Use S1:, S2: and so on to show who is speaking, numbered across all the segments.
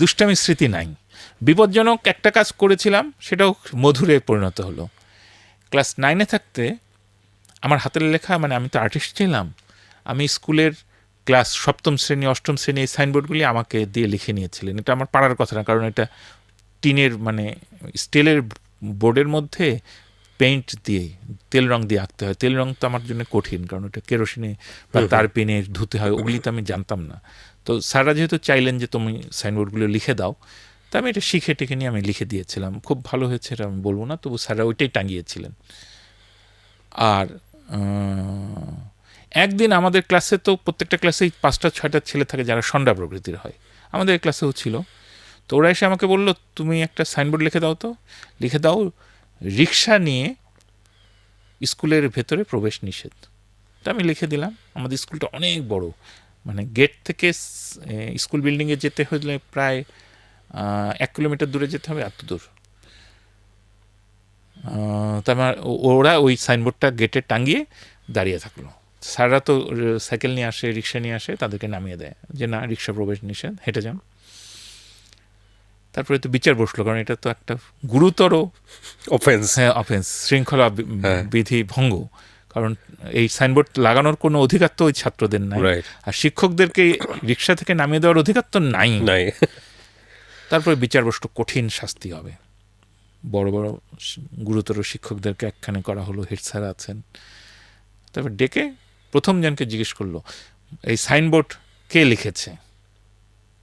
S1: দুষ্টামি স্মৃতি নাই। বিপজ্জনক একটা কাজ করেছিলাম সেটাও মধুরে পরিণত হলো। ক্লাস নাইনে থাকতে আমার হাতের লেখা মানে আমি তো আর্টিস্ট ছিলাম আমি স্কুলের ক্লাস সপ্তম শ্রেণি অষ্টম শ্রেণি এই সাইনবোর্ডগুলি আমাকে দিয়ে লিখে নিয়েছিলেন। এটা আমার পাড়ার কথা না কারণ এটা টিনের মানে স্টিলের বোর্ডের মধ্যে পেইন্ট দিয়ে তেল রং দিয়ে আঁকতে হয়। তেল রং তো আমার জন্য কঠিন কারণ ওটা কেরোসিনে বা তার পেনে ধুতে হয় ওগুলি তো আমি জানতাম না। তো স্যাররা যেহেতু চাইলেন যে তুমি সাইনবোর্ডগুলো লিখে দাও, তা আমি এটা শিখে টেকে নিয়ে আমি লিখে দিয়েছিলাম। খুব ভালো হয়েছে এটা আমি বলব না, তবু স্যাররা ওইটাই টাঙিয়েছিলেন। আর একদিন আমাদের ক্লাসে তো প্রত্যেকটা ক্লাসেই পাঁচটা, ছয়টা ছেলে থাকে যারা সন্ডা প্রকৃতির হয়। আমাদের ক্লাসেও ছিল। তো ওরা এসে আমাকে বলল, তুমি একটা সাইনবোর্ড লিখে দাও তো। লিখে দাও, রিক্সা নিয়ে স্কুলের ভেতরে প্রবেশ নিষেধ। তা আমি লিখে দিলাম। আমাদের স্কুলটা অনেক বড়। মানে গেট থেকে স্কুল বিল্ডিংয়ে যেতে হলে প্রায় এক কিলোমিটার দূরে যেতে হবে এত দূর। আহ, তা ওরা ওই সাইনবোর্ডটা গেটে টাঙিয়ে দাঁড়িয়ে থাকল। স্যাররা তো সাইকেল নিয়ে আসে রিক্সা নিয়ে আসে তাদেরকে নামিয়ে দেয় যে না রিক্সা প্রবেশ নিষেধ হেঁটে যান। তারপরে তো বিচার বসল কারণ এটা তো একটা গুরুতর
S2: অফেন্স
S1: হ্যাঁ অফেন্স শৃঙ্খলা
S2: হ্যাঁ।
S1: বিধি ভঙ্গ। কারণ এই সাইনবোর্ড লাগানোর কোনো অধিকার তো ওই ছাত্রদের নাই। আর শিক্ষকদেরকে রিক্সা থেকে নামিয়ে দেওয়ার অধিকার তো নাই।
S2: নাই।
S1: তারপরে বিচার বসল কঠিন শাস্তি হবে। বড় বড় গুরুতর শিক্ষকদেরকে একখানে করা হলো হেড স্যার আছেন। তারপর ডেকে প্রথম জনকে জিজ্ঞেস করল এই সাইনবোর্ড কে লিখেছে?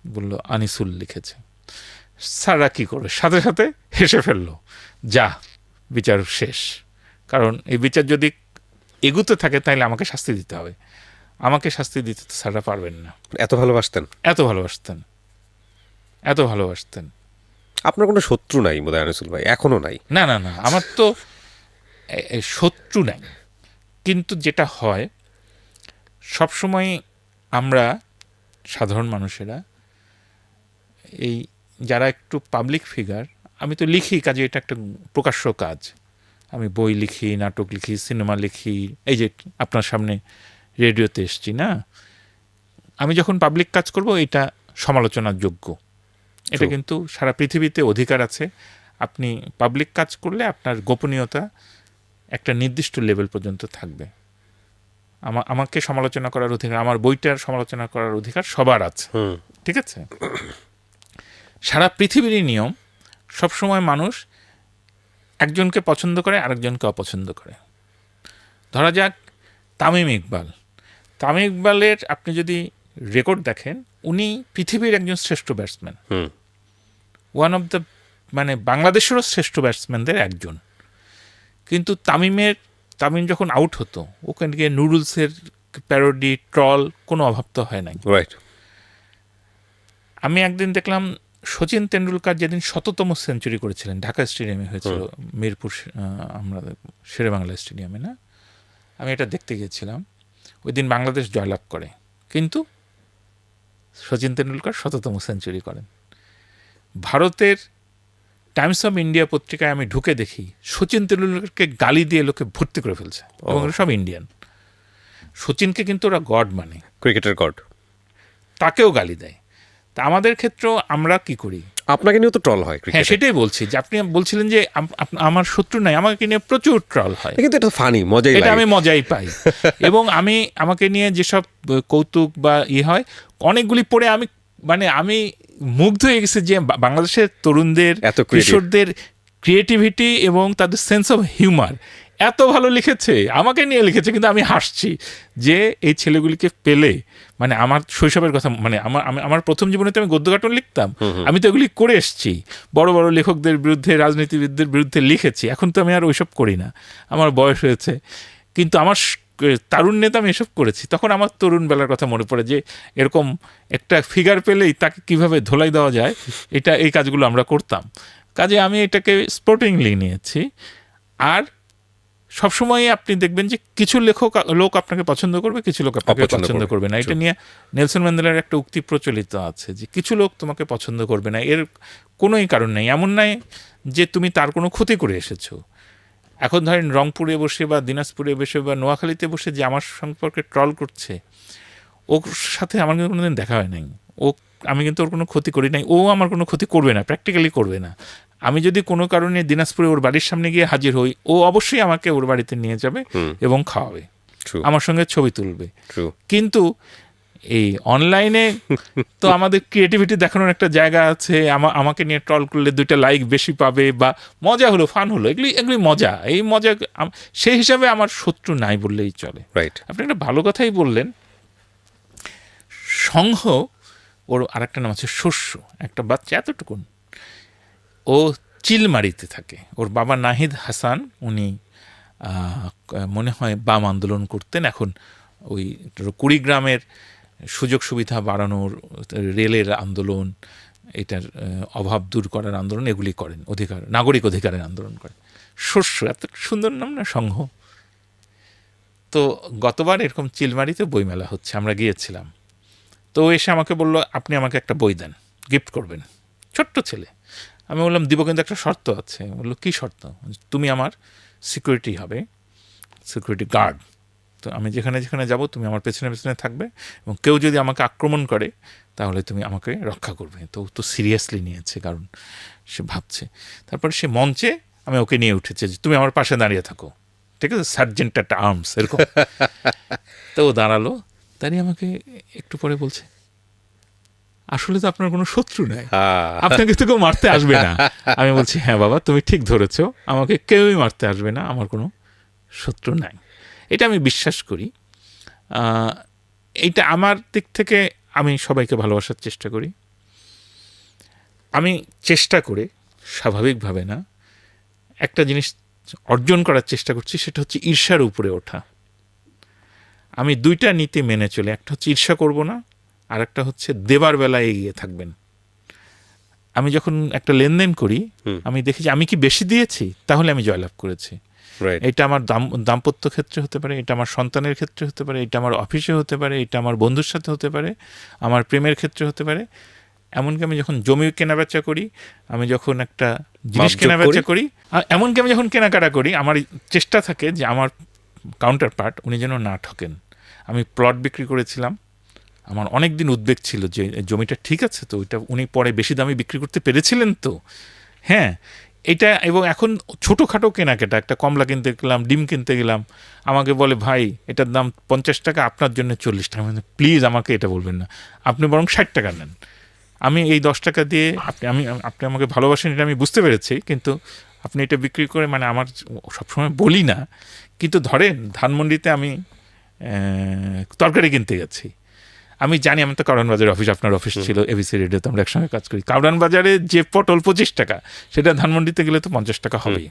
S1: বলল আনিসুল লিখেছে। স্যাররা কী করবে সাথে সাথে হেসে ফেলল যা বিচার শেষ। কারণ এই বিচার যদি এগুতে থাকে তাহলে আমাকে শাস্তি দিতে হবে। আমাকে শাস্তি দিতে তো স্যাররা পারবেন না।
S2: এত ভালোবাসতেন?
S1: এত ভালোবাসতেন। এত ভালোবাসতেন।
S2: আপনার কোনো শত্রু নাই বোধহয় আনিসুল ভাই? এখনও নাই?
S1: না না না আমার তো শত্রু নাই। কিন্তু যেটা হয় সবসময় আমরা সাধারণ মানুষেরা এই যারা একটু পাবলিক ফিগার আমি তো লিখি কাজে এটা একটা প্রকাশ্য কাজ। আমি বই লিখি নাটক লিখি সিনেমা লিখি এই যে আপনার সামনে রেডিওতে এসছি না? আমি যখন পাবলিক কাজ করব এটা সমালোচনার যোগ্য এটা কিন্তু সারা পৃথিবীতে অধিকার আছে। আপনি পাবলিক কাজ করলে আপনার গোপনীয়তা একটা নির্দিষ্ট লেভেল পর্যন্ত থাকবে। আমা- আমাকে সমালোচনা করার অধিকার আমার বইটার সমালোচনা করার অধিকার সবার আছে। ঠিক আছে? সারা পৃথিবীরই নিয়ম সবসময় মানুষ একজনকে পছন্দ করে আরেকজনকে অপছন্দ করে। ধরা যাক তামিম ইকবাল। তামিম ইকবালের আপনি যদি রেকর্ড দেখেন উনি পৃথিবীর একজন শ্রেষ্ঠ ব্যাটসম্যান ওয়ান অফ দ্য মানে বাংলাদেশেরও শ্রেষ্ঠ ব্যাটসম্যানদের একজন। কিন্তু তামিমের তামিম যখন আউট হতো ওখানে গিয়ে নুডলসের প্যারোডি ট্রল কোনো অভাব তো হয় নাই।
S2: রাইট
S1: আমি একদিন দেখলাম সচিন তেন্ডুলকার যেদিন শততম সেঞ্চুরি করেছিলেন ঢাকা স্টেডিয়ামে হয়েছিল মিরপুর আহ, শেরে বাংলা স্টেডিয়ামে না? আমি এটা দেখতে গিয়েছিলাম। ওই দিন বাংলাদেশ জয়লাভ করে কিন্তু সচিন তেন্ডুলকার শততম সেঞ্চুরি করেন। ভারতের টাইমস অফ ইন্ডিয়া পত্রিকায় আমি ঢুকে দেখি সচিন তেন্ডুলকারকে গালি দিয়ে লোকে ভর্তি করে ফেলছে এবং সব ইন্ডিয়ান। সচিনকে কিন্তু ওরা গড মানে।
S2: ক্রিকেটের গড।
S1: তাকেও গালি দেয়। তা আমাদের ক্ষেত্রেও আমরা কি করি?
S2: আপনাকে নিয়েও তো ট্রল হয়
S1: হ্যাঁ সেটাই বলছি যে আপনি বলছিলেন যে আমার শত্রু নাই আমাকে নিয়ে প্রচুর ট্রল হয়।
S2: কিন্তু এটা ফানি মজাই
S1: এটা আমি মজাই পাই। এবং আমি আমাকে নিয়ে যেসব কৌতুক বা ই হয় অনেকগুলি পড়ে আমি মানে আমি মুগ্ধ হয়ে গেছি যে বাংলাদেশের তরুণদের
S2: এত।
S1: কিশোরদের ক্রিয়েটিভিটি এবং তাদের সেন্স অফ হিউমার এত ভালো লিখেছে আমাকে নিয়ে লিখেছে কিন্তু আমি হাসছি যে এই ছেলেগুলিকে পেলে মানে আমার শৈশবের কথা মানে আমার আমি- আমার প্রথম জীবনে তো আমি গদ্য কার্টুন লিখতাম। আমি তো এগুলি করে এসেছি। বড় বড় লেখকদের বিরুদ্ধে রাজনীতিবিদদের বিরুদ্ধে লিখেছি। এখন তো আমি আর ওইসব করি না। আমার বয়স হয়েছে। কিন্তু আমার স- তারুণ্যে তো আমি এসব করেছি। তখন আমার তরুণ বেলার কথা মনে পড়ে যে এরকম একটা ফিগার পেলেই তাকে কীভাবে ধোলাই দেওয়া যায় এটা এই কাজগুলো আমরা করতাম। কাজে আমি এটাকে স্পোর্টিংলি নিয়েছি। আর সবসময় আপনি দেখবেন যে কিছু লেখক লোক আপনাকে পছন্দ করবে কিছু লোক আপনাকে পছন্দ
S2: করবে।
S1: না। এটা নিয়ে নেলসন ম্যান্ডেলার একটা উক্তি প্রচলিত আছে যে কিছু লোক তোমাকে পছন্দ করবে না। এর কোনোই কারণ নেই। এমন নয় যে তুমি তার কোনো ক্ষতি করে এসেছ। এখন ধরেন রংপুরে বসে বা দিনাজপুরে বসে বা নোয়াখালীতে বসে যে আমার সম্পর্কে ট্রল করছে ওর সাথে আমার কিন্তু কোনোদিন দেখা হয় নাই। ও আমি কিন্তু ওর কোনো ক্ষতি করি নাই। ও আমার কোনো ক্ষতি করবে না প্র্যাকটিক্যালি করবে না। আমি যদি কোনো কারণে দিনাজপুরে ওর বাড়ির সামনে গিয়ে হাজির হই ও অবশ্যই আমাকে ওর বাড়িতে নিয়ে যাবে এবং খাওয়াবে। আমার সঙ্গে ছবি তুলবে। কিন্তু এই অনলাইনে তো আমাদের ক্রিয়েটিভিটি দেখানোর একটা জায়গা আছে। আমা- আমাকে নিয়ে ট্রল করলে দুইটা লাইক বেশি পাবে বা মজা হলো ফান হলো এগুলি এগুলি মজা। এই মজা সেই হিসাবে আমার শত্রু নাই বললেই চলে।
S2: রাইট
S1: আপনি একটা ভালো কথাই বললেন। সংঘ ওর আরেকটা নাম আছে শস্য একটা বাচ্চা এতটুকুন। ও চিলমারিতে থাকে। ওর বাবা নাহিদ হাসান, উনি মনে হয় বাম আন্দোলন করতেন। এখন ওই কুড়িগ্রামের সুযোগ সুবিধা বাড়ানোর রেলের আন্দোলন, এটার অভাব দূর করার আন্দোলন, এগুলি করেন। অধিকার, নাগরিক অধিকারের আন্দোলন করেন। শস্য, এত সুন্দর নাম না, সংঘ? তো গতবার এরকম চিলমারিতে বইমেলা হচ্ছে, আমরা গিয়েছিলাম। তো এসে আমাকে বলল, আপনি আমাকে একটা বই দেন, গিফট করবেন। ছোট্ট ছেলে। আমি বললাম দিব কিন্তু একটা শর্ত আছে। বলল কী শর্ত? তুমি আমার সিকিউরিটি হবে সিকিউরিটি গার্ড তো আমি যেখানে যেখানে যাব তুমি আমার পেছনে পেছনে থাকবে এবং কেউ যদি আমাকে আক্রমণ করে তাহলে তুমি আমাকে রক্ষা করবে। তো তো সিরিয়াসলি নিয়েছে কারণ সে ভাবছে। তারপর সে মঞ্চে আমি ওকে নিয়ে উঠেছে যে তুমি আমার পাশে দাঁড়িয়ে থাকো। ঠিক আছে? সার্জেন্ট একটা আর্মস এরকম। তো ও দাঁড়াল দাঁড়িয়ে আমাকে একটু পরে বলছে আসলে তো আপনার কোনো শত্রু নাই। আপনাকে তো কেউ মারতে আসবে না। আমি বলছি হ্যাঁ বাবা তুমি ঠিক ধরেছ। আমাকে কেউই মারতে আসবে না। আমার কোনো শত্রু নাই। এটা আমি বিশ্বাস করি। এইটা আমার দিক থেকে আমি সবাইকে ভালোবাসার চেষ্টা করি। আমি চেষ্টা করে স্বাভাবিকভাবে না একটা জিনিস অর্জন করার চেষ্টা করছি সেটা হচ্ছে ঈর্ষার উপরে ওঠা। আমি দুইটা নীতি মেনে চলে। একটা হচ্ছে ঈর্ষা করব না আর একটা হচ্ছে দেবার বেলায় এগিয়ে থাকবেন। আমি যখন একটা লেনদেন করি। আমি দেখেছি আমি কি বেশি দিয়েছি তাহলে আমি জয়লাভ করেছি। এটা আমার দাম- দাম্পত্য ক্ষেত্রে হতে পারে এটা আমার সন্তানের ক্ষেত্রে হতে পারে এটা আমার অফিসে হতে পারে এটা আমার বন্ধুর সাথে হতে পারে আমার প্রেমের ক্ষেত্রে হতে পারে। এমনকি আমি যখন জমি কেনাবেচা করি আমি যখন একটা জিনিস কেনাবেচা
S2: করি?
S1: করি এমনকি আমি যখন কেনাকাটা করি আমার চেষ্টা থাকে যে আমার কাউন্টার পার্ট উনি যেন না ঠকেন। আমি প্লট বিক্রি করেছিলাম আমার অনেক দিন উদ্বেগ ছিল যে জমিটা ঠিক আছে তো, ওইটা উনি পরে বেশি দামে বিক্রি করতে পেরেছিলেন তো। হ্যাঁ এটা এবং এখন ছোটোখাটো কেনাকাটা, একটা কমলা কিনতে গেলাম, ডিম কিনতে গেলাম, আমাকে বলে, ভাই, এটার দাম পঞ্চাশ টাকা, আপনার জন্য চল্লিশ টাকা। প্লিজ আমাকে এটা বলবেন না, আপনি বরং ষাট টাকা নেন। আমি এই দশ টাকা দিয়ে, আপনি, আমি, আপনি আমাকে ভালোবাসেন এটা আমি বুঝতে পেরেছি, কিন্তু আপনি এটা বিক্রি করে মানে আমার সবসময় বলি না, কিন্তু ধরেন ধানমন্ডিতে আমি তরকারি কিনতে গেছি। আমি জানি আমি তো কারণ বাজার অফিস আপনার অফিস ছিল এবিসি রেডিওতে আমরা একসঙ্গে কাজ করি। কারণ বাজারে যে পটল পঁচিশ টাকা সেটা ধানমন্ডিতে গেলে তো পঞ্চাশ টাকা হবেই।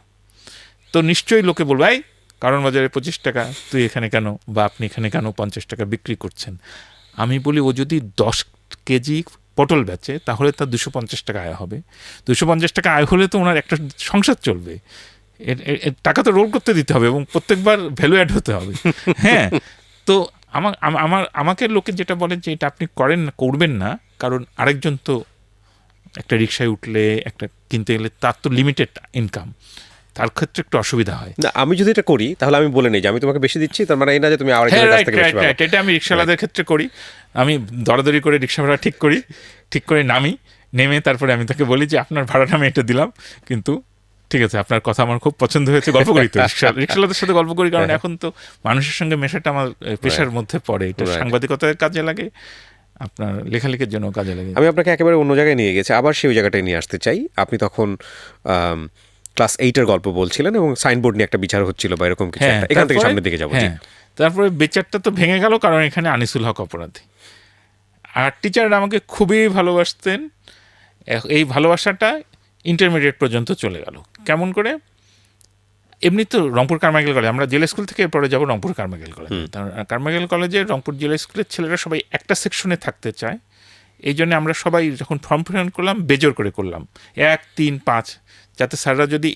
S1: তো নিশ্চয়ই লোকে বলবে এই কারণ বাজারে পঁচিশ টাকা তুই এখানে কেন বা আপনি এখানে কেন পঞ্চাশ টাকা বিক্রি করছেন? আমি বলি ও যদি দশ কেজি পটল বেচে তাহলে তার দুশো পঞ্চাশ টাকা আয় হবে। দুশো পঞ্চাশ টাকা আয় হলে তো ওনার একটা সংসার চলবে। টাকা তো রোল করতে দিতে হবে এবং প্রত্যেকবার ভ্যালু অ্যাড হতে হবে। হ্যাঁ তো আমার আমার আমাকে লোকে যেটা বলেন যে এটা আপনি করেন না করবেন না কারণ আরেকজন তো একটা রিক্সায় উঠলে একটা কিনতে গেলে তার তো লিমিটেড ইনকাম তার ক্ষেত্রে একটু অসুবিধা হয়।
S2: না আমি যদি এটা করি তাহলে আমি বলে নেই যে আমি তোমাকে বেশি দিচ্ছি তার মানে এই না যে তুমি আবার
S1: হ্যাঁ এটা আমি রিক্সাওয়ালাদের ক্ষেত্রে করি। আমি দরাদরি করে রিক্সা ভাড়া ঠিক করি ঠিক করে নামি নেমে তারপরে আমি তাকে বলি যে আপনার ভাড়াটা আমি এটা দিলাম কিন্তু ঠিক আছে আপনার কথা আমার খুব পছন্দ হয়েছে গল্প করি তো। রিক্সা রিক্সাওয়ালাদের সাথে গল্প করি কারণ এখন তো মানুষের সঙ্গে মেশাটা আমার পেশার মধ্যে পড়ে। এটা সাংবাদিকতার কাজে লাগে আপনার লেখালেখির জন্য কাজে লাগে।
S2: আমি আপনাকে একেবারে অন্য জায়গায় নিয়ে গেছি আবার সেই জায়গাটায় নিয়ে আসতে চাই। আপনি তখন ক্লাস এইটের গল্প বলছিলেন এবং সাইনবোর্ড নিয়ে একটা বিচার হচ্ছিল বা এরকম কিছু এখান থেকে সামনের দিকে যাব
S1: হ্যাঁ, তারপরে বিচারটা তো ভেঙে গেল কারণ এখানে আনিসুল হক অপরাধী। আর টিচাররা আমাকে খুবই ভালোবাসতেন। এই ভালোবাসাটা ইন্টারমিডিয়েট পর্যন্ত চলে গেল। কেমন করে? এমনি তো রংপুর কারমাইকেল কলেজ আমরা জেলা স্কুল থেকে এরপরে যাব রংপুর কারমাইকেল কলেজ কারমাইকেল কলেজে রংপুর জেলা স্কুলের ছেলেরা সবাই একটা সেকশনে থাকতে চায়। এই জন্য আমরা সবাই যখন ফর্ম ফিল করলাম বেজোর করে করলাম। এক তিন পাঁচ যাতে স্যাররা যদি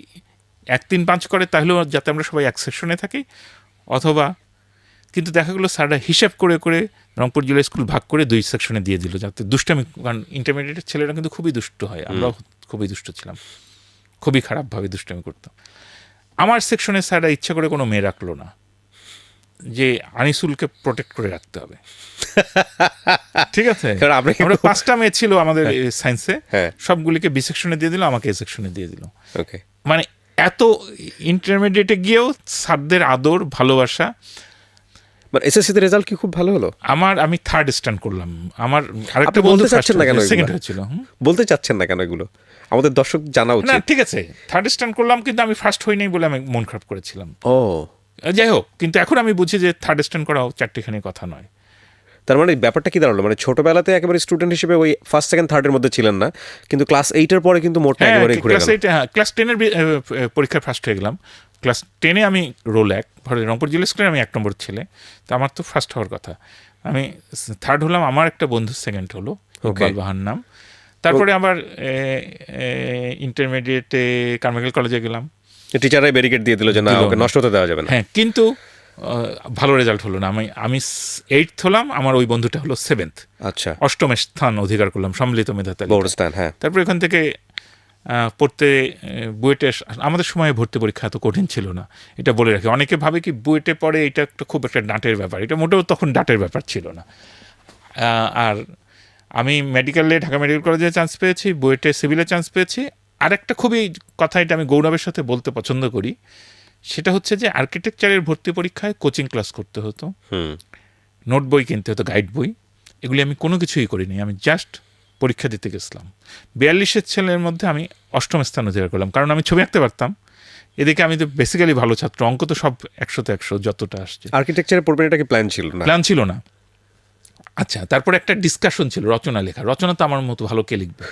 S1: এক তিন পাঁচ করে তাহলেও যাতে আমরা সবাই এক সেকশনে থাকি। অথবা কিন্তু দেখা গেলো স্যাররা হিসাব করে করে রংপুর জেলা স্কুল ভাগ করে দুই সেকশনে দিয়ে দিল যাতে দুষ্টামি কারণ ইন্টারমিডিয়েটের ছেলেরা কিন্তু খুবই দুষ্ট হয়। আমরাও খুবই দুষ্ট ছিলাম। খুবই খারাপভাবে দুষ্টামি করতাম। আমার সেকশনে স্যাররা ইচ্ছা করে কোনো মেয়ে রাখল না যে আনিসুলকে প্রোটেক্ট করে রাখতে হবে। ঠিক আছে?
S2: আমরা
S1: পাঁচটা মেয়ে ছিল আমাদের সায়েন্সে
S2: হ্যাঁ।
S1: সবগুলিকে বি সেকশনে দিয়ে দিল আমাকে এ সেকশনে দিয়ে দিল।
S2: ওকে
S1: মানে এত ইন্টারমিডিয়েটে গিয়েও স্যারদের আদর ভালোবাসা।
S2: মানে এসএসসিতে রেজাল্ট কি খুব ভালো হলো?
S1: আমার আমি থার্ড স্ট্যান্ড করলাম। আমার আরেকটা
S2: বলতে চাচ্ছেন না কেন
S1: সেকেন্ড হয়েছিল
S2: বলতে চাচ্ছেন না কেন এগুলো? আমাদের দর্শক জানা
S1: না
S2: উচিত।
S1: ঠিক আছে। থার্ড স্ট্যান্ড করলাম কিন্তু আমি ফার্স্ট হই নাই বলে আমি মন খারাপ করেছিলাম।
S2: ও।
S1: যাই হোক কিন্তু এখন আমি বুঝি যে থার্ড স্ট্যান্ড করাও চারটিখানি কথা নয়।
S2: তার মানে ব্যাপারটা কি দাঁড়াল? মানে ছোটবেলাতে একেবারে স্টুডেন্ট হিসেবে ওই ফার্স্ট সেকেন্ড থার্ডের মধ্যে ছিলেন না কিন্তু ক্লাস এইটের পরে কিন্তু মোটটা
S1: হ্যাঁ
S2: একেবারে ঘুরে
S1: ক্লাস এইটে হ্যাঁ ক্লাস টেনের পরীক্ষায় ফার্স্ট হয়ে গেলাম। ক্লাস টেনে আমি রোল এক ধরে রংপুর জিলা স্কুলে আমি এক নম্বর ছেলে তো আমার তো ফার্স্ট হওয়ার কথা। আমি থার্ড হলাম আমার একটা বন্ধু সেকেন্ড হলো ইকবাল বাহার নাম। তারপরে আবার ইন্টারমিডিয়েটে কার্মিকেল কলেজে গেলাম।
S2: টিচাররাই ব্যারিকেড দিয়ে দিল যে না ওকে নষ্ট হতে দেওয়া যাবে না।
S1: হ্যাঁ কিন্তু ভালো রেজাল্ট হলো না। আমি আমি এইট হলাম আমার ওই বন্ধুটা হলো সেভেন্থ
S2: আচ্ছা।
S1: অষ্টম স্থান অধিকার করলাম সম্মিলিত মেধা।
S2: বোর্ড হ্যাঁ।
S1: তারপর এখান থেকে পড়তে বুয়েটে আমাদের সময়ে ভর্তি পরীক্ষা এত কঠিন ছিল না এটা বলে রাখি। অনেকে ভাবে কি বুয়েটে পড়ে এটা একটা খুব একটা ডাঁটের ব্যাপার এটা মোটেও তখন ডাঁটের ব্যাপার ছিল না। আর আমি মেডিকেলে ঢাকা মেডিকেল কলেজে চান্স পেয়েছি বুয়েটে সিভিলে চান্স পেয়েছি। আর একটা খুবই কথা এটা আমি গৌরবের সাথে বলতে পছন্দ করি। সেটা হচ্ছে যে আর্কিটেকচারের ভর্তি পরীক্ষায় কোচিং ক্লাস করতে হতো। নোট বই কিনতে হতো গাইড বই। এগুলি আমি কোনো কিছুই করিনি আমি জাস্ট পরীক্ষা দিতে গেছিলাম। বিয়াল্লিশের ছেলের মধ্যে আমি অষ্টম স্থান অধিকার করলাম কারণ আমি ছবি আঁকতে পারতাম। এদিকে আমি তো বেসিক্যালি ভালো ছাত্র অঙ্ক তো সব একশোতে একশো যতটা আসছে।
S2: আর্কিটেকচারের পড়বেন এটা কি প্ল্যান ছিল না?
S1: প্ল্যান ছিল না। আচ্ছা তারপরে একটা ডিসকাশন ছিল, রচনা লেখা। রচনা তো আমার মতো ভালো কে লিখবে?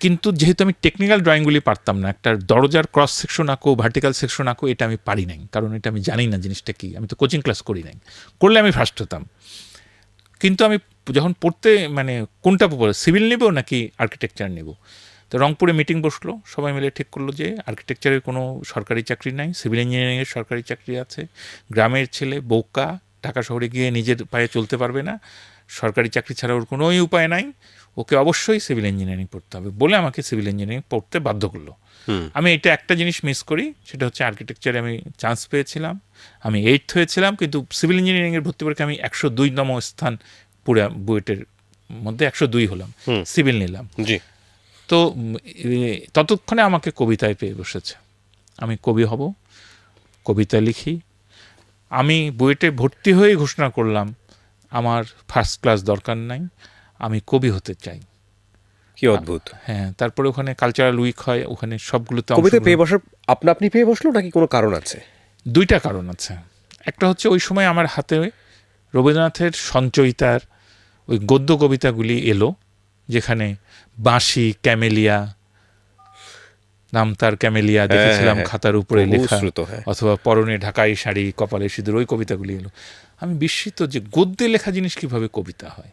S1: কিন্তু যেহেতু আমি টেকনিক্যাল ড্রয়িংগুলি পারতাম না, একটা দরজার ক্রস সেকশন আঁকো ভার্টিক্যাল সেকশন আঁকো, এটা আমি পারি নাই। কারণ এটা আমি জানি না জিনিসটা কি। আমি তো কোচিং ক্লাস করি নাই। করলে আমি ফার্স্ট হতাম। কিন্তু আমি যখন পড়তে মানে কোনটা সিভিল নেব নাকি আর্কিটেকচার নেব? তো রংপুরে মিটিং বসল, সবাই মিলে ঠিক করল যে আর্কিটেকচারের কোনো সরকারি চাকরি নাই সিভিল ইঞ্জিনিয়ারিংয়ের সরকারি চাকরি আছে, গ্রামের ছেলে, বোকা ঢাকা শহরে গিয়ে নিজের পায়ে চলতে পারবে না সরকারি চাকরি ছাড়া ওর কোনোই উপায় নাই ওকে অবশ্যই সিভিল ইঞ্জিনিয়ারিং পড়তে হবে বলে আমাকে সিভিল ইঞ্জিনিয়ারিং পড়তে বাধ্য করল। আমি এটা একটা জিনিস মিস করি সেটা হচ্ছে আর্কিটেকচারে আমি চান্স পেয়েছিলাম আমি এইট হয়েছিলাম কিন্তু সিভিল ইঞ্জিনিয়ারিংয়ের ভর্তি পরীক্ষা আমি একশো দুই নম স্থান পুরা বুয়েটের মধ্যে একশো দুই হলাম সিভিল নিলাম। তো ততক্ষণে আমাকে কবিতায় পেয়ে বসেছে। আমি কবি হব কবিতা লিখি আমি বুয়েটে ভর্তি হয়ে ঘোষণা করলাম আমার ফার্স্ট ক্লাস দরকার নাই আমি কবি হতে চাই।
S2: কি অদ্ভুত।
S1: হ্যাঁ তারপরে ওখানে কালচারাল উইক হয় ওখানে সবগুলোতে
S2: কবিতা পেয়ে বসার আপনা আপনি পেয়ে বসল নাকি কোনো কারণ আছে?
S1: দুইটা কারণ আছে। একটা হচ্ছে ওই সময় আমার হাতে রবীন্দ্রনাথের সঞ্চয়িতার ওই গদ্য কবিতাগুলি এলো যেখানে বাঁশি ক্যামেলিয়া নাম তার ক্যামেলিয়া দেখেছিলাম
S2: হ্যাঁ,
S1: খাতার উপরে লেখা।
S2: হ্যাঁ।
S1: অথবা পরনে ঢাকাই শাড়ি কপালে সিঁদুর ওই কবিতাগুলি এলো। আমি বিস্মিত যে গদ্যে লেখা জিনিস কীভাবে কবিতা হয়।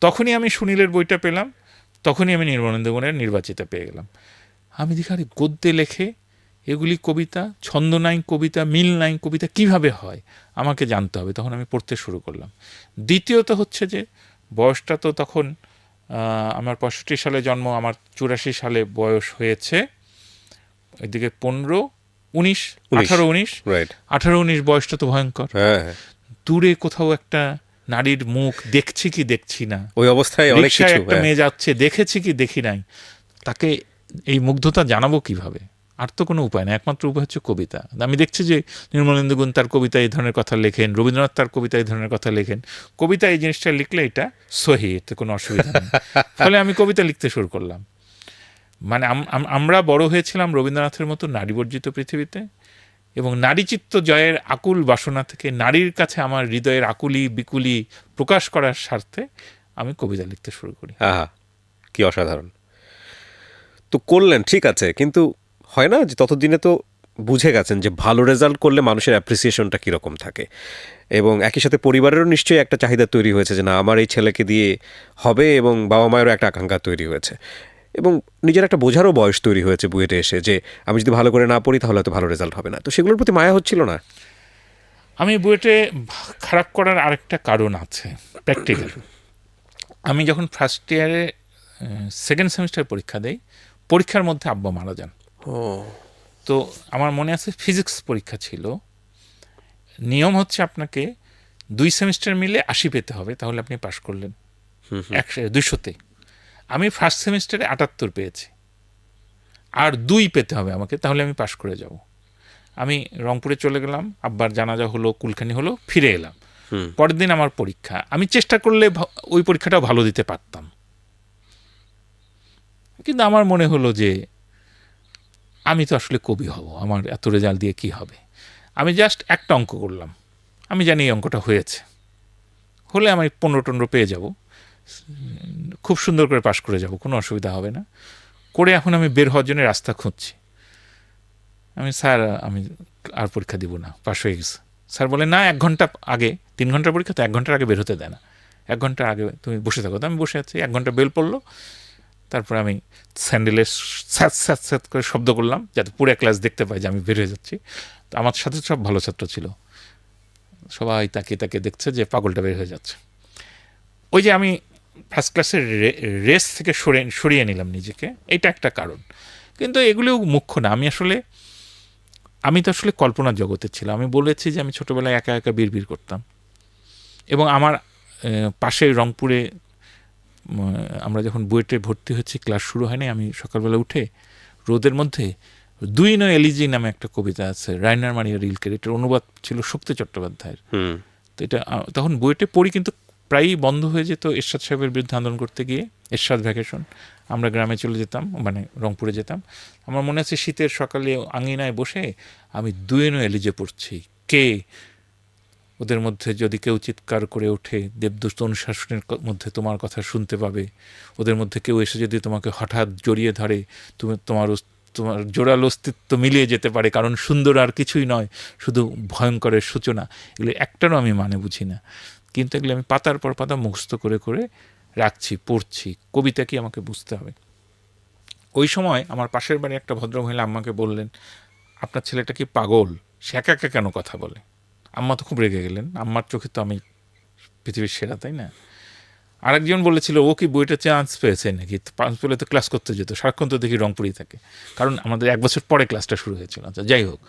S1: তখনই আমি সুনীলের বইটা পেলাম তখনই আমি নির্মলেন্দু গুণের নির্বাচিতা পেয়ে গেলাম। আমি দেখি আরে গদ্যে লেখে এগুলি কবিতা ছন্দ নাই কবিতা মিল নাই কবিতা কীভাবে হয়? আমাকে জানতে হবে। তখন আমি পড়তে শুরু করলাম। দ্বিতীয়ত হচ্ছে যে বয়সটা তো তখন আমার পঁয়ষট্টি সালে জন্ম আমার চুরাশি সালে বয়স হয়েছে। এদিকে পনেরো উনিশ। আঠারো উনিশ। আঠারো উনিশ বয়সটা তো ভয়ঙ্কর।
S2: হ্যাঁ হ্যাঁ।
S1: দূরে কোথাও একটা নারীর মুখ দেখছি কি দেখছি না।
S2: ওই অবস্থায় অনেক কিছু
S1: একটা
S2: হ্যাঁ।
S1: মেয়ে যাচ্ছে দেখেছি কি দেখি নাই। তাকে এই মুগ্ধতা জানাব কীভাবে? আর তো কোনো উপায় না একমাত্র উপায় হচ্ছে কবিতা। আমি দেখছি যে নির্মলেন্দু গুণ তার কবিতা এই ধরনের কথা লেখেন রবীন্দ্রনাথ তার কবিতা এই ধরনের কথা লেখেন। কবিতা এই জিনিসটা লিখলে এটা সহি এতে কোনো অসুবিধা নেই। ফলে আমি কবিতা লিখতে শুরু করলাম। মানে আম- আম- আমরা বড় হয়েছিলাম রবীন্দ্রনাথের মতো নারী বর্জিত পৃথিবীতে এবং নারীচিত্ত জয়ের আকুল বাসনা থেকে নারীর কাছে আমার হৃদয়ের আকুলি বিকুলি প্রকাশ করার স্বার্থে আমি কবিতা লিখতে শুরু করি।
S2: আহা, কি অসাধারণ। তো করলেন, ঠিক আছে, কিন্তু হয় না যে ততদিনে তো বুঝে গেছেন যে ভালো রেজাল্ট করলে মানুষের অ্যাপ্রিসিয়েশনটা কীরকম থাকে। এবং একই সাথে পরিবারেরও নিশ্চয়ই একটা চাহিদা তৈরি হয়েছে যে না, আমার এই ছেলেকে দিয়ে হবে এবং বাবা মায়েরও একটা আকাঙ্ক্ষা তৈরি হয়েছে। এবং নিজের একটা বোঝারও বয়স তৈরি হয়েছে বুয়েটে এসে যে আমি যদি ভালো করে না পড়ি তাহলে হয়তো ভালো রেজাল্ট হবে না। তো সেগুলোর প্রতি মায়া হচ্ছিল না?
S1: আমি বুয়েটে খারাপ করার আরেকটা কারণ আছে প্র্যাকটিক্যাল আমি যখন ফার্স্ট ইয়ারে সেকেন্ড সেমিস্টার পরীক্ষা দেই পরীক্ষার মধ্যে আব্বা মারা যান।
S2: ও।
S1: তো আমার মনে আছে ফিজিক্স পরীক্ষা ছিল। নিয়ম হচ্ছে আপনাকে দুই সেমিস্টার মিলে আশি পেতে হবে তাহলে আপনি পাশ করলেন। একশো দুইশোতে। আমি ফার্স্ট সেমিস্টারে আটাত্তর পেয়েছি। আর দুই পেতে হবে আমাকে তাহলে আমি পাশ করে যাব। আমি রংপুরে চলে গেলাম আব্বার জানাজা হলো কুলখানি হলো ফিরে এলাম। পরের দিন আমার পরীক্ষা। আমি চেষ্টা করলে ওই পরীক্ষাটাও ভালো দিতে পারতাম। কিন্তু আমার মনে হলো যে আমি তো আসলে কবি হব আমার এত রেজাল্ট দিয়ে কি হবে? আমি জাস্ট একটা অঙ্ক করলাম। আমি জানি এই অঙ্কটা হয়েছে। হলে আমি পনেরো টনেরো পেয়ে যাব। খুব সুন্দর করে পাশ করে যাব, কোনো অসুবিধা হবে না। করে এখন আমি বের হওয়ার জন্য রাস্তা খুঁজছি। আমি, স্যার, আমি আর পরীক্ষা দিব না, পাশ হয়ে গেছে। স্যার বলে, না, এক ঘণ্টা আগে, তিন ঘণ্টার পরীক্ষা তো এক ঘণ্টার আগে বের হতে দেয় না। এক ঘণ্টা আগে তুমি বসে থাকো। তো আমি বসে আছি, এক ঘণ্টা বেল পড়ল। তারপর আমি স্যান্ডেলের স্যাঁত স্যাঁত স্যাঁত করে শব্দ করলাম, যাতে পুরো ক্লাস দেখতে পাই যে আমি বের হয়ে যাচ্ছি। তো আমার সাথে সব ভালো ছাত্র ছিল। সবাই তাকে তাকে দেখছে যে পাগলটা বের হয়ে যাচ্ছে। ওই যে আমি ফার্স্ট ক্লাসের রেস থেকে সরে সরিয়ে নিলাম নিজেকে। এটা একটা কারণ। কিন্তু এগুলোও মুখ্য না। আমি আসলে আমি তো আসলে কল্পনার জগতে ছিলাম। আমি বলেছি যে আমি ছোটোবেলায় একা একা বিড় করতাম। এবং আমার পাশে রংপুরে আমরা যখন বুয়েটে ভর্তি হয়েছি ক্লাস শুরু হয়নি আমি সকালবেলা উঠে রোদের মধ্যে দুই নয় এলিজি নামে একটা কবিতা আছে রাইনার মারিয়া রিলকের। এটার অনুবাদ ছিল শক্তি চট্টোপাধ্যায়ের। তো এটা তখন বুয়েটে পড়ি কিন্তু প্রায়ই বন্ধ হয়ে যেত এরশাদ সাহেবের বিরুদ্ধে আন্দোলন করতে গিয়ে। এরশাদ ভ্যাকেশন আমরা গ্রামে চলে যেতাম মানে রংপুরে যেতাম। আমার মনে আছে শীতের সকালে আঙিনায় বসে আমি দুয়েনো এলিজে পড়ছি। কে? ওদের মধ্যে যদি কেউ চিৎকার করে ওঠে, দেবদূত অনুশাসনের মধ্যে তোমার কথা শুনতে পাবে। ওদের মধ্যে কেউ এসে যদি তোমাকে হঠাৎ জড়িয়ে ধরে, তুমি, তোমার তোমার জোরাল অস্তিত্ব মিলিয়ে যেতে পারে, কারণ সুন্দর আর কিছুই নয়, শুধু ভয়ঙ্করের সূচনা। এগুলো একটারও আমি মানে বুঝি না। কিন্তু এগুলো আমি পাতার পর পাতা মুখস্থ করে করে রাখছি, পড়ছি। কবিতা কি আমাকে বুঝতে হবে? ওই সময় আমার পাশের বাড়ি একটা ভদ্রমহিলা আম্মাকে বললেন, আপনার ছেলেটা কি পাগল? সে একা একা কেন কথা বলে? আম্মা তো খুব রেগে গেলেন। আম্মার চোখে তো আমি পৃথিবীর সেরা, তাই না? আরেকজন বলেছিল, ও কি বইটা চান্স পেয়েছে নাকি? চান্স পেলে তো ক্লাস করতে যেত। সারাক্ষণ তো দেখি রংপুরেই থাকে। কারণ আমাদের এক বছর পরে ক্লাসটা শুরু হয়েছিল। আচ্ছা যাই হোক।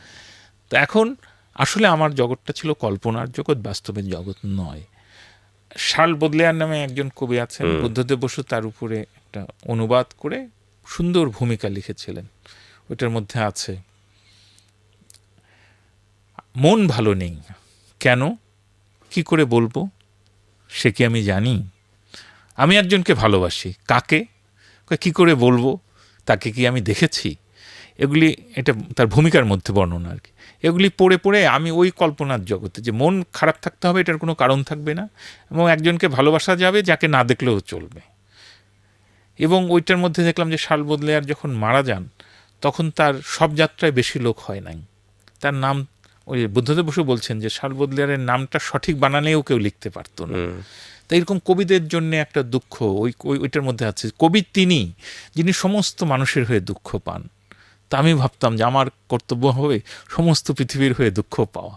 S1: তো এখন আসলে আমার জগৎটা ছিল কল্পনার জগৎ, বাস্তবের জগৎ নয়। শাল বদলেয়ার নামে একজন কবি আছেন বুদ্ধদেব বসু তার উপরে একটা অনুবাদ করে সুন্দর ভূমিকা লিখেছিলেন। ওইটার মধ্যে আছে মন ভালো নেই কেন? কি করে বলব? সে কি আমি জানি? আমি একজনকে ভালোবাসি। কাকে? কি করে বলব? তাকে কি আমি দেখেছি? এগুলি এটা তার ভূমিকার মধ্যে বর্ণনা আর কি। এগুলি পড়ে পড়ে আমি ওই কল্পনার জগতে যে মন খারাপ থাকতে হবে এটার কোনো কারণ থাকবে না এবং একজনকে ভালোবাসা যাবে যাকে না দেখলেও চলবে। এবং ওইটার মধ্যে দেখলাম যে শাল বদলেয়ার যখন মারা যান তখন তার সব যাত্রায় বেশি লোক হয় নাই। তার নাম ওই বুদ্ধদেব বসু বলছেন যে শাল বদলেয়ারের নামটা সঠিক বানালেও কেউ লিখতে পারতো না।
S2: হুম।
S1: তো এরকম কবিদের জন্য একটা দুঃখ ওই- ওইটার মধ্যে আছে। কবি তিনি যিনি সমস্ত মানুষের হয়ে দুঃখ পান। তা আমি ভাবতাম যে আমার কর্তব্য হবে সমস্ত পৃথিবীর হয়ে দুঃখ পাওয়া।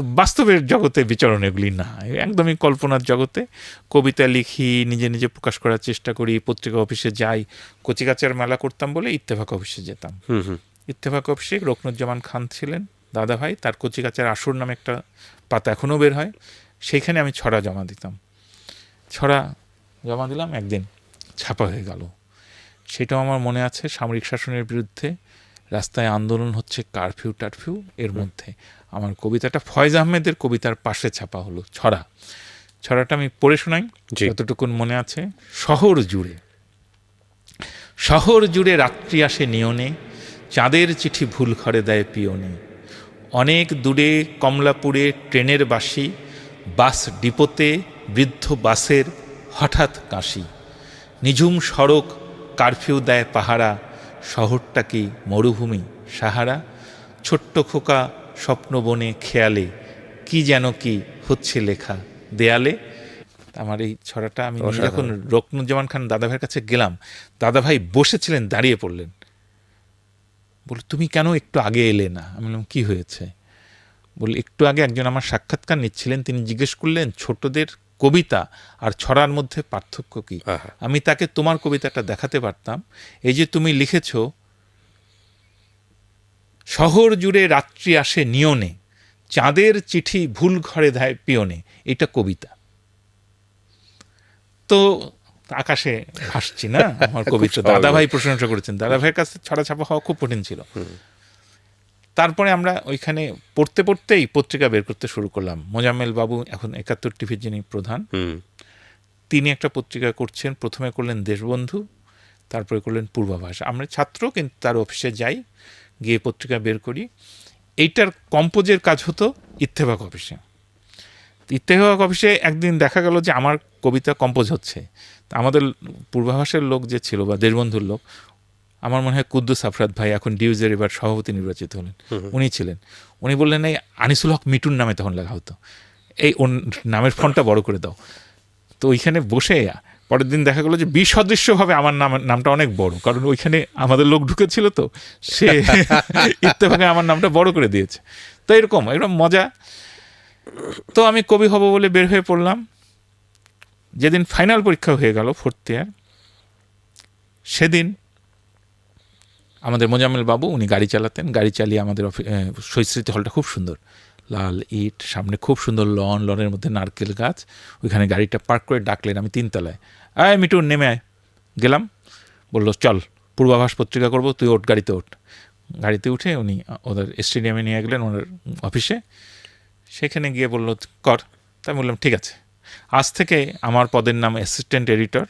S1: বাস্তবের জগতে বিচরণ এগুলি না। একদমই কল্পনার জগতে কবিতা লিখি নিজে নিজে প্রকাশ করার চেষ্টা করি পত্রিকা অফিসে যাই কচিকাচার মেলা করতাম বলে ইত্তেফাক অফিসে যেতাম।
S2: হুম হুম।
S1: ইত্তেফাক অফিসে রকনুজ্জামান খান ছিলেন দাদা ভাই তার কচিকাচার আসর নামে একটা পাতা এখনও বের হয় সেইখানে আমি ছড়া জমা দিতাম। ছড়া জমা দিলাম একদিন ছাপা হয়ে গেল। সেটাও আমার মনে আছে সামরিক শাসনের বিরুদ্ধে রাস্তায় আন্দোলন হচ্ছে কারফিউ টারফিউ এর মধ্যে। আমার কবিতাটা ফয়েজ আহমেদের কবিতার পাশে ছাপা হলো ছড়া। ছড়াটা আমি পড়ে শোনাই। যতটুকুন মনে আছে। শহর জুড়ে শহর জুড়ে রাত্রি আসে নিয়নে চাঁদের চিঠি ভুল ঘরে দেয় পিয়নে। অনেক দূরে কমলাপুরে ট্রেনের বাসি বাস ডিপোতে বৃদ্ধ বাসের হঠাৎ কাশি। নিঝুম সড়ক কারফিউ দেয় পাহারা শহরটা কি মরুভূমি সাহারা? ছোট্ট খোকা স্বপ্নবনে খেয়ালে কি যেন কি হচ্ছে লেখা দেয়ালে? আমার এই ছড়াটা আমি যখন রকনুজ্জামান খান দাদাভাইয়ের কাছে গেলাম দাদাভাই বসেছিলেন দাঁড়িয়ে পড়লেন। বলে তুমি কেন একটু আগে এলে না? আমি বললাম কি হয়েছে? বলে একটু আগে একজন আমার সাক্ষাৎকার নিচ্ছিলেন তিনি জিজ্ঞেস করলেন ছোটদের কবিতা আর ছড়ার মধ্যে পার্থক্য কি? আমি তাকে তোমার কবিতাটা দেখাতে পারতাম। এই যে তুমি লিখেছ শহর জুড়ে রাত্রি আসে নিয়নে চাঁদের চিঠি ভুল ঘরে দেয় পিয়নে। এটা কবিতা। তো আকাশে ভাসছি না আমার কবিতা।
S2: স্বাভাবিক।
S1: দাদা ভাই প্রশংসা করেছেন। দাদা ভাইয়ের কাছে ছড়া ছাপা হওয়া খুব কঠিন ছিল। তারপরে আমরা ওইখানে পড়তে পড়তেই পত্রিকা বের করতে শুরু করলাম। মোজাম্মেল বাবু এখন একাত্তর টিভির যিনি প্রধান তিনি একটা পত্রিকা করছেন প্রথমে করলেন দেশবন্ধু তারপরে করলেন পূর্বাভাস। আমরা ছাত্র কিন্তু তার অফিসে যাই গিয়ে পত্রিকা বের করি। এইটার কম্পোজের কাজ হতো ইত্তেফাক অফিসে। ইত্তেফাক অফিসে একদিন দেখা গেল যে আমার কবিতা কম্পোজ হচ্ছে। তা আমাদের পূর্বাভাসের লোক যে ছিল বা দেশবন্ধুর লোক আমার মনে হয় কুদ্দুস আফরাদ ভাই এখন ডিউজের এবার সভাপতি নির্বাচিত হলেন। উনি ছিলেন। উনি বললেন এই আনিসুল হক মিটুর নামে তখন লেখা হতো। এই নামের ফোনটা বড় করে দাও। তো ওইখানে বসে পরের দিন দেখা গেলো যে বিসদৃশ্যভাবে আমার নাম নামটা অনেক বড়। কারণ ওইখানে আমাদের লোক ঢুকেছিল তো সে ইত্তেফাকে আমার নামটা বড় করে দিয়েছে। তো এরকম এরকম মজা। তো আমি কবি হব বলে বের হয়ে পড়লাম। যেদিন ফাইনাল পরীক্ষা হয়ে গেল ফোর্থ ইয়ার সেদিন আমাদের মোজাম্মেল বাবু উনি গাড়ি চালাতেন। গাড়ি চালিয়ে আমাদের এ, হলটা খুব সুন্দর। লাল ইট সামনে খুব সুন্দর লন লনের মধ্যে নারকেল গাছ। ওইখানে গাড়িটা পার্ক করে ডাকলেন আমি তিনতলায়। আয় মিটুন নেমে আয়। গেলাম। বলল চল পূর্বাভাস পত্রিকা করব তুই ওঠ গাড়িতে ওঠ। গাড়িতে উঠে উনি ওদের স্টেডিয়ামে নিয়ে গেলেন ওনার অফিসে। সেখানে গিয়ে বলল কর। তাই বললাম ঠিক আছে। আজ থেকে আমার পদের নাম অ্যাসিস্ট্যান্ট এডিটর।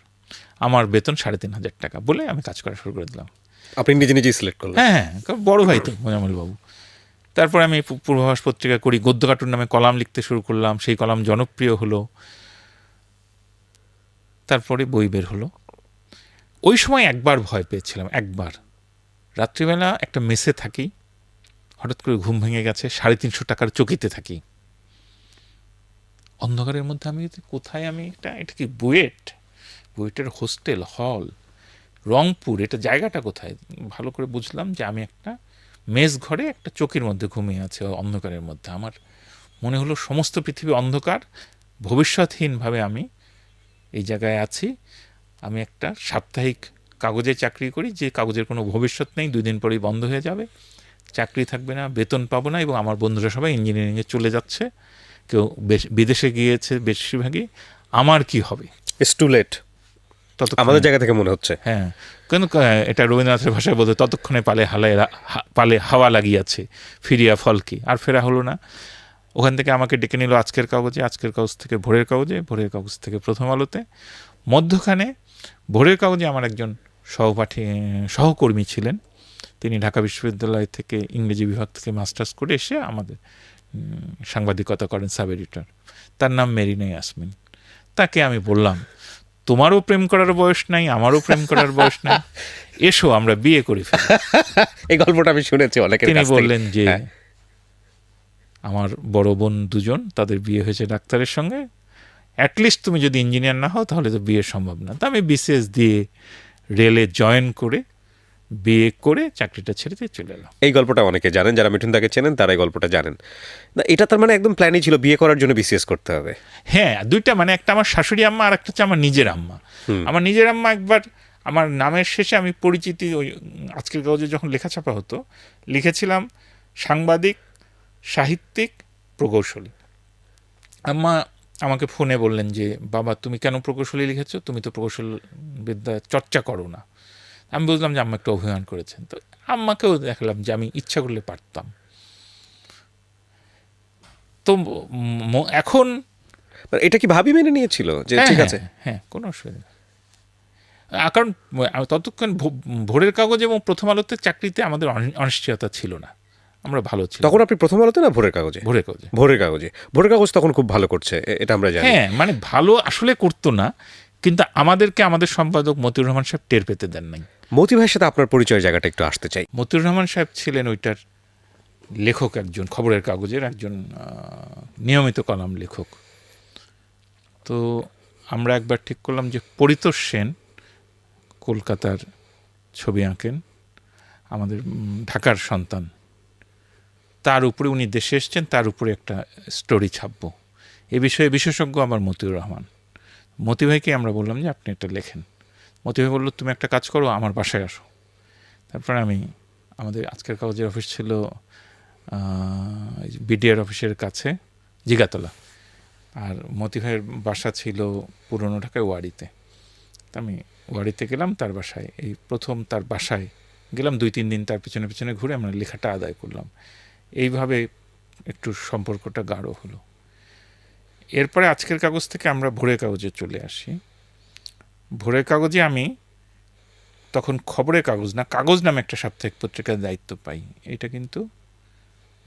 S1: আমার বেতন সাড়ে তিন হাজার টাকা বলে আমি কাজ করা শুরু করে দিলাম।
S2: আপনি নিজে নিজেই সিলেক্ট করলেন?
S1: হ্যাঁ হ্যাঁ বড় ভাই তো মোজামুল বাবু। তারপর আমি পূর্বাভাস পত্রিকা করি, গদ্য কার্টুন নামে কলাম লিখতে শুরু করলাম, সেই কলাম জনপ্রিয় হলো। তারপরে বই বের হলো। ওই সময় একবার ভয় পেয়েছিলাম, একবার। রাত্রিবেলা একটা মেসে থাকি, হঠাৎ করে ঘুম ভেঙে গেছে, সাড়ে তিনশো টাকার চকিতে থাকি। অন্ধকারের মধ্যে আমি কোথায় আমি এটা এটা কি বুয়েট? বুয়েটের হোস্টেল, হল। রংপুর, এটা জায়গাটা কোথায়? ভালো করে বুঝলাম যে আমি একটা মেজ ঘরে একটা চোখের মধ্যে ঘুমিয়ে আছে, অন্ধকারের মধ্যে। আমার মনে হলো সমস্ত পৃথিবী অন্ধকার, ভবিষ্যৎহীনভাবে আমি এই জায়গায় আছি। আমি একটা সাপ্তাহিক কাগজে চাকরি করি, যে কাগজের কোনো ভবিষ্যৎ নেই, দুই দিন পরেই বন্ধ হয়ে যাবে। চাকরি থাকবে না, বেতন পাবো না, এবং আমার বন্ধুরা সবাই ইঞ্জিনিয়ারিংয়ে চলে যাচ্ছে। কেউ বিদেশে গিয়েছে বেশিরভাগই। আমার কি হবে?
S2: ইটস টু লেট
S1: ততক্ষণে-
S2: আমাদের জায়গা থেকে মনে হচ্ছে।
S1: হ্যাঁ কেন এটা রবীন্দ্রনাথের ভাষায় বলতে ততক্ষণে পালে হালায় পালে হাওয়া লাগিয়াছে ফিরিয়া ফল কি? আর ফেরা হলো না। ওখান থেকে আমাকে ডেকে নিল আজকের কাগজে আজকের কাগজ থেকে ভোরের কাগজে ভোরের কাগজ থেকে প্রথম আলোতে। মধ্যখানে ভোরের কাগজে আমার একজন সহপাঠী সহকর্মী ছিলেন। তিনি ঢাকা বিশ্ববিদ্যালয় থেকে ইংরেজি বিভাগ থেকে মাস্টার্স করে এসে আমাদের সাংবাদিকতা করেন সাব এডিটর। তার নাম মেরিনা ইয়াসমিন তাকে আমি বললাম তোমারও প্রেম করার বয়স নাই আমারও প্রেম করার বয়স নাই। এসো আমরা বিয়ে করি
S2: এই গল্পটা আমি শুনেছি অনেকে
S1: তিনি বললেন যে
S2: হ্যাঁ।
S1: আমার বড় বোন দুজন তাদের বিয়ে হয়েছে ডাক্তারের সঙ্গে। অ্যাটলিস্ট তুমি যদি ইঞ্জিনিয়ার না হও তাহলে তো বিয়ে সম্ভব না। তা আমি বিসিএস দিয়ে রেলে জয়েন করে বিয়ে করে চাকরিটা ছেড়ে দিয়ে চলে এলাম
S2: এই গল্পটা অনেকে জানেন যারা মিঠুন দাকে চেনেন তারা এই গল্পটা জানেন। না এটা তার মানে একদম প্ল্যানই ছিল বিয়ে করার জন্য বিসিএস করতে হবে।
S1: হ্যাঁ দুইটা মানে একটা আমার শাশুড়ি আম্মা আর একটা হচ্ছে আমার নিজের আম্মা। আমার নিজের আম্মা একবার আমার নামের শেষে আমি পরিচিতি ওই আজকের কাগজে যখন লেখাছাপা হতো লিখেছিলাম সাংবাদিক সাহিত্যিক প্রকৌশলী। আম্মা আমাকে ফোনে বললেন যে বাবা তুমি কেন প্রকৌশলী লিখেছো? তুমি তো প্রকৌশল বিদ্যা চর্চা করো না। আমি বুঝলাম যে আম্মা একটু অভিমান করেছেন। তো আম্মাকেও দেখলাম যে আমি ইচ্ছা করলে পারতাম। তো এখন
S2: মানে এটা কি ভাবি মেনে নিয়েছিল যে
S1: হ্যাঁ,
S2: ঠিক
S1: হ্যাঁ,
S2: আছে?
S1: হ্যাঁ কোনো অসুবিধা কারণ ততক্ষণ ভোরের কাগজ এবং প্রথম আলোতে চাকরিতে আমাদের অনিশ্চয়তা ছিল না। আমরা ভালো ছিল
S2: তখন আপনি প্রথম আলোতে না ভোরের কাগজে?
S1: ভোরের কাগজে।
S2: ভোরের কাগজে। ভোরের কাগজ তখন খুব ভালো করছে এটা আমরা জানি।
S1: হ্যাঁ মানে ভালো আসলে করতো না কিন্তু আমাদেরকে আমাদের সম্পাদক মতিউর রহমান সাহেব টের পেতে দেন নাই।
S2: মতি ভাইয়ের সাথে আপনার পরিচয় জায়গাটা একটু আসতে চাই।
S1: মতিউর রহমান সাহেব ছিলেন ওইটার লেখক একজন, খবরের কাগজের একজন নিয়মিত কলাম লেখক। তো আমরা একবার ঠিক করলাম যে পরিতোষ সেন কলকাতার ছবি আঁকেন, আমাদের ঢাকার সন্তান। তার উপরে উনি দেশে এসছেন, তার উপরে একটা স্টোরি ছাপবো। এ বিষয়ে বিশেষজ্ঞ আমার মতিউর রহমান। মতি ভাইকে আমরা বললাম যে আপনি একটা লেখেন। মতি ভাই বলল, তুমি একটা কাজ করো, আমার বাসায় আসো। তারপরে আমি, আমাদের আজকের কাগজের অফিস ছিল বিডিআর অফিসের কাছে, জিগাতলা। আর মতি ভাইয়ের বাসা ছিল পুরনো ঢাকায় ওয়ারিতে আমি ওয়ারিতে গেলাম, তার বাসায়, এই প্রথম তার বাসায় গেলাম, দুই, তিন দিন তার পিছনে পিছনে ঘুরে আমরা লেখাটা আদায় করলাম। এইভাবে একটু সম্পর্কটা গাঢ় হলো। এরপরে আজকের কাগজ থেকে আমরা ভোরের কাগজে চলে আসি। ভোরের কাগজে আমি তখন খবরের কাগজ না কাগজ নামে একটা সাপ্তাহিক পত্রিকার দায়িত্ব পাই। এটা কিন্তু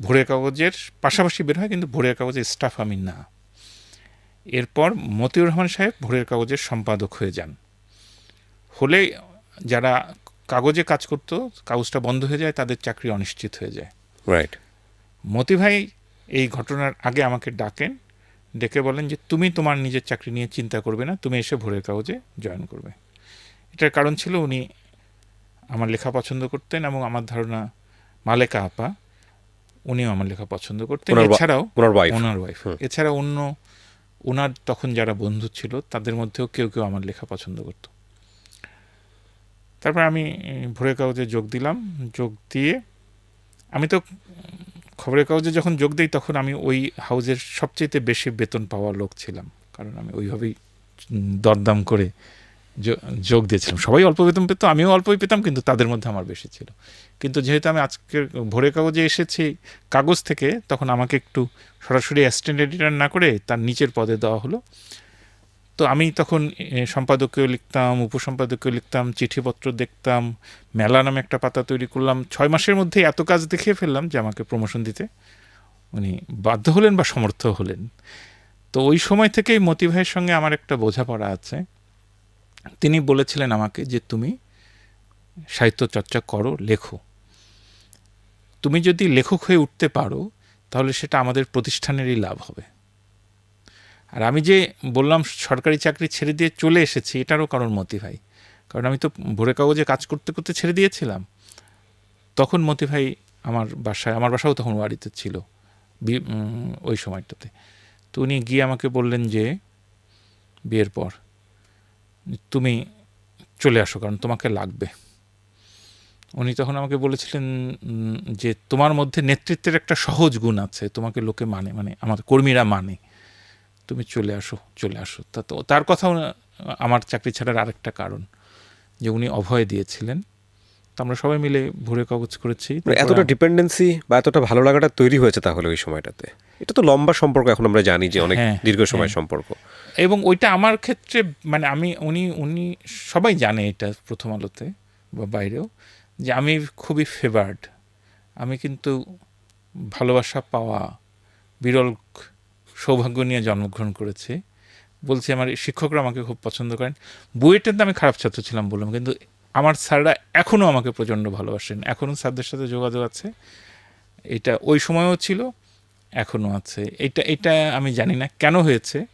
S1: ভোরের কাগজের পাশাপাশি বের হয় কিন্তু ভোরের কাগজের স্টাফ আমি না। এরপর মতিউর রহমান সাহেব ভোরের কাগজের সম্পাদক হয়ে যান। হলে যারা কাগজে কাজ করতো কাগজটা বন্ধ হয়ে যায় তাদের চাকরি অনিশ্চিত হয়ে যায়।
S2: রাইট
S1: মতি ভাই এই ঘটনার আগে আমাকে ডাকেন ডেকে বলেন যে তুমি তোমার নিজের চাকরি নিয়ে চিন্তা করবে না তুমি এসে ভোরের কাগজে জয়েন করবে। এটার কারণ ছিল উনি আমার লেখা পছন্দ করতেন এবং আমার ধারণা মালেকা আপা উনিও আমার লেখা পছন্দ করতেন। এছাড়াও
S2: ওনার ওয়াইফ।
S1: এছাড়া অন্য ওনার তখন যারা বন্ধু ছিল তাদের মধ্যেও কেউ কেউ আমার লেখা পছন্দ করত। তারপর আমি ভোরের কাগজে যোগ দিলাম। যোগ দিয়ে আমি তো খবরের কাগজে যখন যোগ দিই, তখন আমি ওই হাউজের সবচেয়ে বেশি বেতন পাওয়া লোক ছিলাম। কারণ আমি ওইভাবেই দরদাম করে যোগ দিয়েছিলাম। সবাই অল্প বেতন পেত, আমিও অল্পই পেতাম, কিন্তু তাদের মধ্যে আমার বেশি ছিল। কিন্তু যেহেতু আমি আজকের ভোরের কাগজে এসেছি কাগজ থেকে, তখন আমাকে একটু সরাসরি অ্যাসিস্ট্যান্ট এডিটর না করে তার নিচের পদে দেওয়া হলো। তো আমি তখন সম্পাদকীয় লিখতাম, উপসম্পাদকীয় লিখতাম, চিঠিপত্র দেখতাম, মেলা নামে একটা পাতা তৈরি করলাম। ছয় মাসের মধ্যে এত কাজ দেখিয়ে ফেললাম যে আমাকে প্রমোশন দিতে উনি বাধ্য হলেন বা সমর্থ হলেন। তো ওই সময় থেকেই মতি ভাইয়ের সঙ্গে আমার একটা বোঝাপড়া আছে। তিনি বলেছিলেন আমাকে যে, তুমি সাহিত্য চর্চা করো, লেখো। তুমি যদি লেখক হয়ে উঠতে পারো, তাহলে সেটা আমাদের প্রতিষ্ঠানেরই লাভ হবে। আর আমি যে বললাম সরকারি চাকরি ছেড়ে দিয়ে চলে এসেছি, এটারও কারণ মতি ভাই কারণ আমি তো ভোরে কাগজে কাজ করতে করতে ছেড়ে দিয়েছিলাম। তখন মতি ভাই আমার বাসায়, আমার বাসাও তখন বাড়িতে ছিল ওই সময়টাতে। তো উনি গিয়ে আমাকে বললেন যে, বিয়ের পর তুমি চলে আসো, কারণ তোমাকে লাগবে। উনি তখন আমাকে বলেছিলেন যে তোমার মধ্যে নেতৃত্বের একটা সহজ গুণ আছে, তোমাকে লোকে মানে মানে আমার কর্মীরা মানে। তুমি চলে আসো চলে আসো। তা তো তার কথাও আমার চাকরি ছাড়ার আরেকটা কারণ যে উনি অভয় দিয়েছিলেন। তো আমরা সবাই মিলে ভোরে কাগজ করেছি।
S2: মানে এতটা ডিপেন্ডেন্সি বা এতটা ভালো লাগাটা তৈরি হয়েছে তাহলে ওই সময়টাতে? এটা তো লম্বা সম্পর্ক এখন আমরা জানি যে অনেক
S1: হ্যাঁ,
S2: দীর্ঘ সময়
S1: হ্যাঁ।
S2: সম্পর্ক।
S1: এবং ওইটা আমার ক্ষেত্রে মানে আমি উনি উনি সবাই জানে এটা প্রথম আলোতে বা বাইরেও যে আমি খুবই ফেভার্ড আমি কিন্তু ভালোবাসা পাওয়া বিরল সৌভাগ্য নিয়ে জন্মগ্রহণ করেছি। বলছি, আমার শিক্ষকরা আমাকে খুব পছন্দ করেন। বুয়েটের আমি খারাপ ছাত্র ছিলাম বললাম, কিন্তু আমার স্যাররা এখনও আমাকে প্রচণ্ড ভালোবাসেন। এখনও স্যারদের সাথে যোগাযোগ আছে। এটা ওই সময়ও ছিল এখনও আছে। এটা এটা আমি জানি না কেন হয়েছে।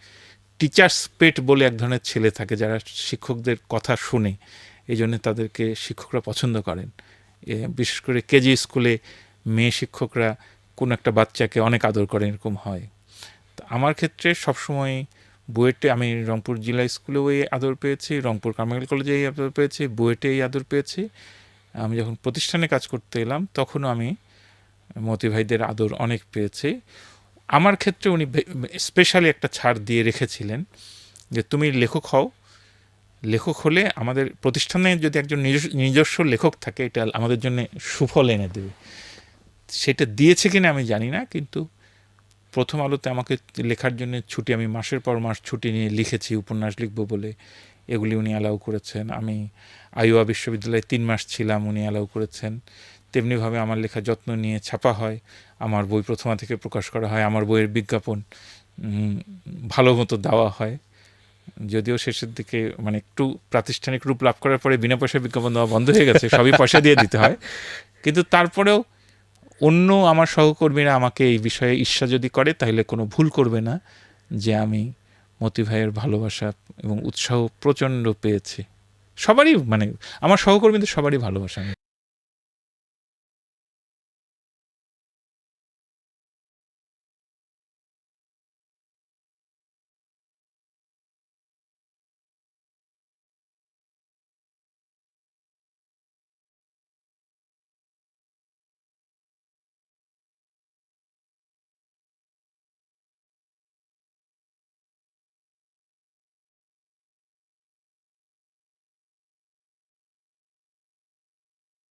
S1: টিচার্স পেট বলে এক ধরনের ছেলে থাকে যারা শিক্ষকদের কথা শুনে, এই জন্য তাদেরকে শিক্ষকরা পছন্দ করেন। বিশেষ করে কেজি স্কুলে মেয়ে শিক্ষকরা কোনো একটা বাচ্চাকে অনেক আদর করেন এরকম হয়। তো আমার ক্ষেত্রে সবসময় বুয়েটে, আমি রংপুর জেলা স্কুলেও এই আদর পেয়েছি, রংপুর কারমাইকেল কলেজে এই আদর পেয়েছি, বুয়েটে এই আদর পেয়েছি। আমি যখন প্রতিষ্ঠানে কাজ করতে এলাম, তখনও আমি মতি ভাইদের আদর অনেক পেয়েছি। আমার ক্ষেত্রে উনি স্পেশালি একটা ছাড় দিয়ে রেখেছিলেন যে, তুমি লেখক হও। লেখক হলে আমাদের প্রতিষ্ঠানে যদি একজন নিজস্ব লেখক থাকে, এটা আমাদের জন্য সুফল এনে দেবে। সেটা দিয়েছে কিনা আমি জানি না, কিন্তু প্রথম আলোতে আমাকে লেখার জন্য ছুটি, আমি মাসের পর মাস ছুটি নিয়ে লিখেছি, উপন্যাস লিখব বলে। এগুলি উনি অ্যালাউ করেছেন। আমি আইওয়া বিশ্ববিদ্যালয়ে তিন মাস ছিলাম, উনি অ্যালাউ করেছেন। তেমনিভাবে আমার লেখা যত্ন নিয়ে ছাপা হয়। আমার বই প্রথমা থেকে প্রকাশ করা হয়। আমার বইয়ের বিজ্ঞাপন ভালো মতো দেওয়া হয়। যদিও শেষের দিকে মানে একটু প্রাতিষ্ঠানিক রূপ লাভ করার পরে বিনা পয়সায় বিজ্ঞাপন দেওয়া বন্ধ হয়ে গেছে, সবই পয়সা দিয়ে দিতে হয়। কিন্তু তারপরেও অন্য আমার সহকর্মীরা আমাকে এই বিষয়ে ঈর্ষা যদি করে, তাহলে কোনো ভুল করবে না যে আমি মতি ভাইয়ের ভালোবাসা এবং উৎসাহ প্রচণ্ড পেয়েছি। সবারই মানে আমার সহকর্মীদের সবারই ভালোবাসা